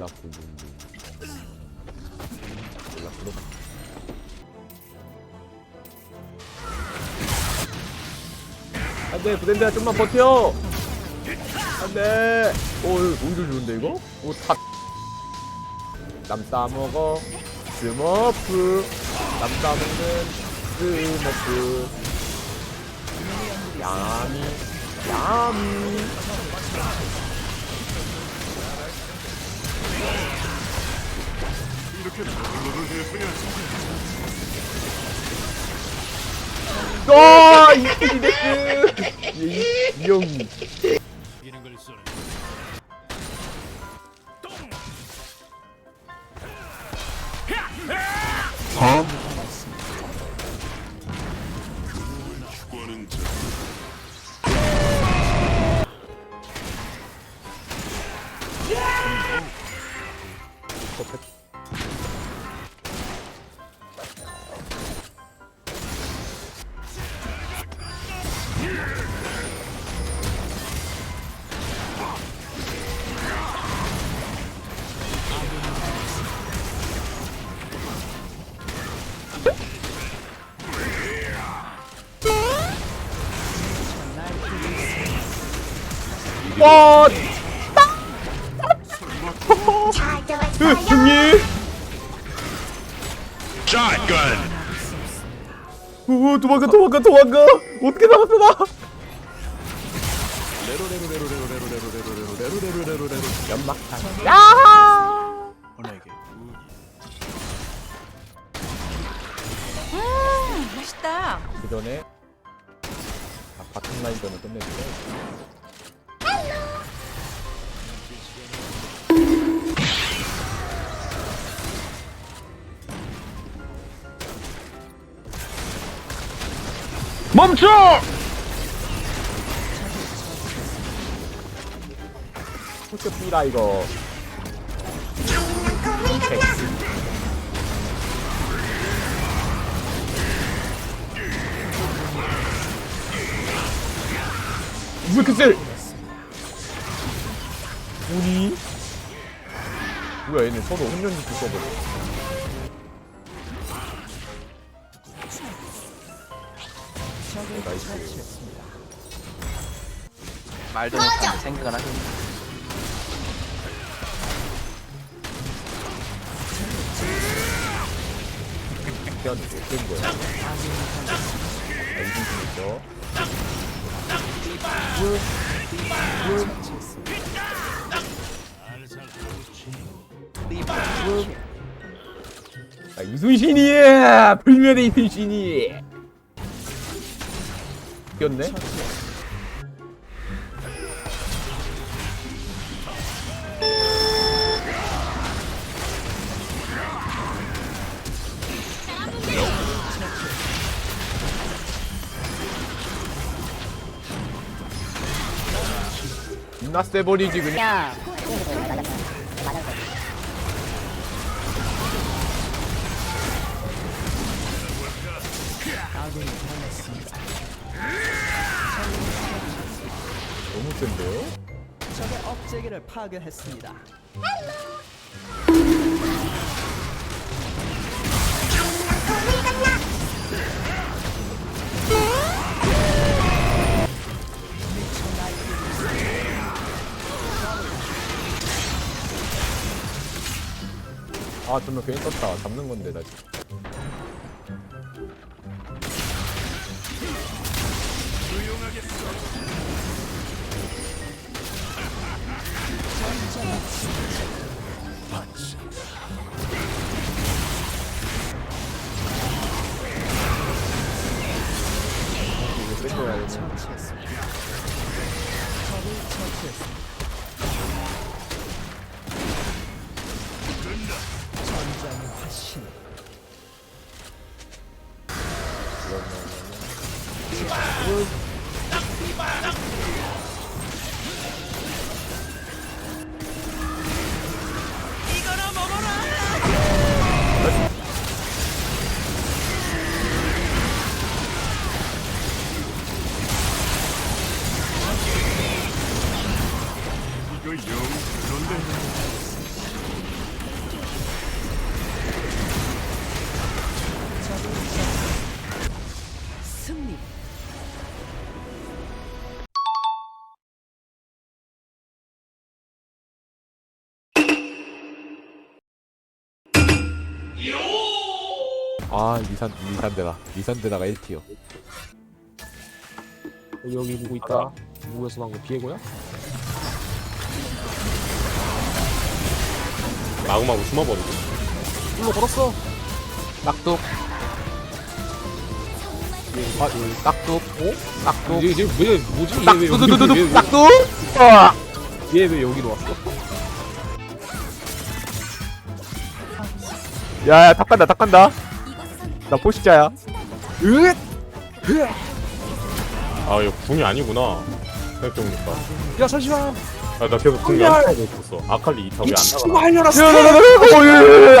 올라프 룸룸 올라프 룸 안돼 부덴드야 좀만 버텨. 안돼. 오 이거 너무 좋은데 이거? 오다. 남 싸먹어. 스머프. 남 싸먹는 스머프. 야미 야미 아 이데스 이형. 이 와잘 으. 형님 Shotgun. 오 도망가 도망가 도망가 어떻게 나갔어 나 연막탄 야하 음, 맛있다. 그 전에 아, 바텀 라인 전을 끝내주고 멈춰! 후스 삐라 이거 세? 우니? 뭐야 얘네 서로 혼연짓기 써버려 네, 나이스 말도 못하는 생각을 하겠네. 편 어떤 거야? 좀 있죠? 아, 이순신이야! 불면의 이순신이! 뛰었네? 존나 세버리지 그냥 너 센데요? 적의 업체계를 파괴했습니다. 아 정말 괜히 떴다 잡는 건데 나 지금 뺏어 전장의 화신. 아 리산 리산데다 리산데다가 1티어 여기 누구 있다. 누구였어 방금 비에고야? 마구마구 숨어버리고. 일로 걸었어. 딱뚝 아, 딱뚝 오? 딱뚝 얘 지금 왜 뭐지? 얘왜 여기 딱뚝 아! 얘왜 여기로 왔어? 야야 탁 간다 탁 간다 나 포식자야 아 이거 궁이 아니구나 생각해보니까 야 잠시만 아, 나 계속 궁 연타하고 있었어 아칼리 2타 왜안 나가 알려라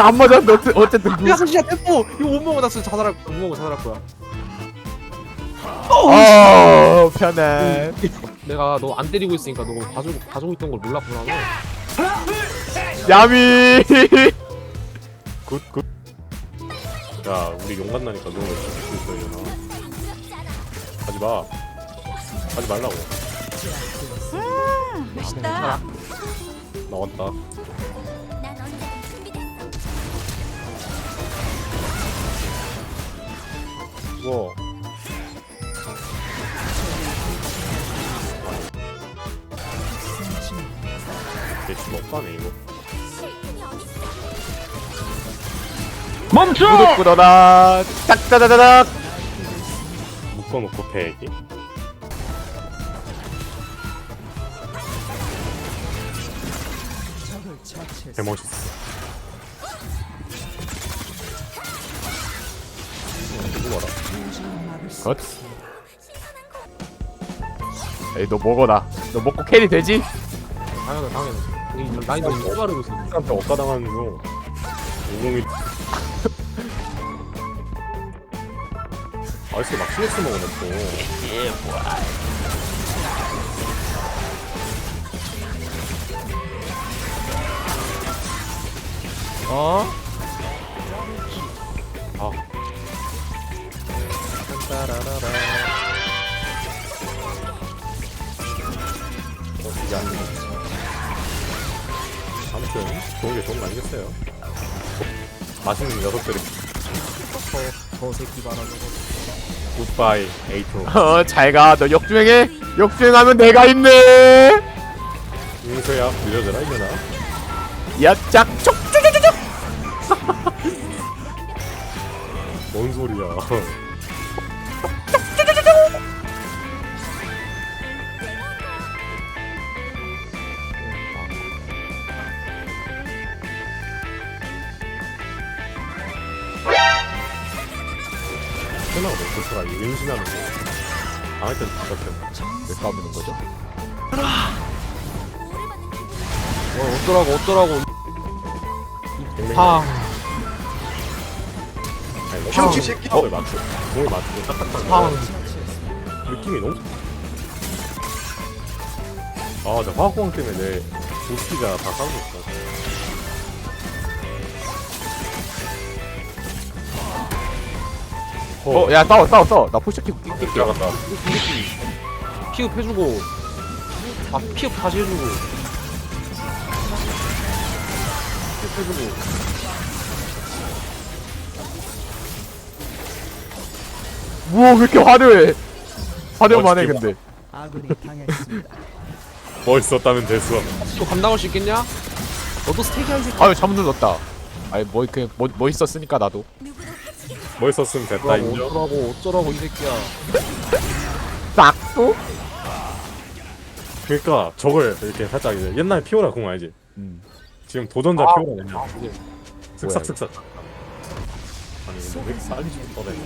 안 맞았는데 어째- 어쨌든 그야 잠시만 템포 이거 못 먹어 나스 자살할 못 먹어 자살할 거야 아 편해 내가 너 안 때리고 있으니까 너 봐주고 봐주고 있던 걸 몰랐구나 너. 야미 굿굿 야 우리 용감 나니까 너무 열심히 있어 이거 하지마. 하지 말라고. 멋있다. 나왔다. 난 언제든 준비됐어. 이거. 대충 못 가네 이거 멈춰! 무릎 꿇어라. 딱따다다닥. 묶어놓고 패기 개멋있어. 컷 에이 너 먹어라. 너 먹고 캐리 되지? 당연히 당연히 이 라인도 꼬바르고 있어. 한테 억까당하는 거 501 아이스 막 CS 먹으네 또 예, 뭐야. 어? 아. 딴따라라라. 어, 이게 안 돼. 아무튼 좋은 게 좋은 거 아니겠어요 맛있는 녀석들이 저, 저 새끼 말하는 거. 굿바이 에이토 어 잘가. 너 역주행해. 역주행하면 내가 있네. 용서야 느려져라 이년아. 야짝 촉촉촉촉. 뭔 소리야 세나가 너무 좋더라 이 은신하는 거. 당할 때는 답답해 왜 까부는 거죠? 어 어쩌라고 어쩌라고. 댕댕이 팡 병치 새끼 공을 맞추 공을 맞추고 딱딱딱. 팡. 느낌이 너무 아 나 화학공학 때문에 내 도끼가 다 까먹었어 어 야 싸워 싸워 싸워. 나 포식 키고 낑낄게 들어갔다. 피흡 해주고. 아 피흡 다시 해주고. 피흡 해주고. 뭐왜 이렇게 화려해? 화려만 해 근데. 아군이 당했습니다. 멋있었다면 됐어 이거 감당할 수 있겠냐? 너도 스테이크 한 새끼. 아유 잘못 눌렀다. 아니 뭐 이렇게 뭐, 뭐 있었으니까 나도 멋있었으면 됐다 인정. 어쩌라고 어쩌라고 이 새끼야. 싹도? 그러니까 저걸 이렇게 살짝 이제 옛날 피오라 공 알지? 음. 지금 도전자 아, 피오라 그냥 이게. 슥싹슥싹. 아니 근데 왜 이렇게 빨리 좀 떠네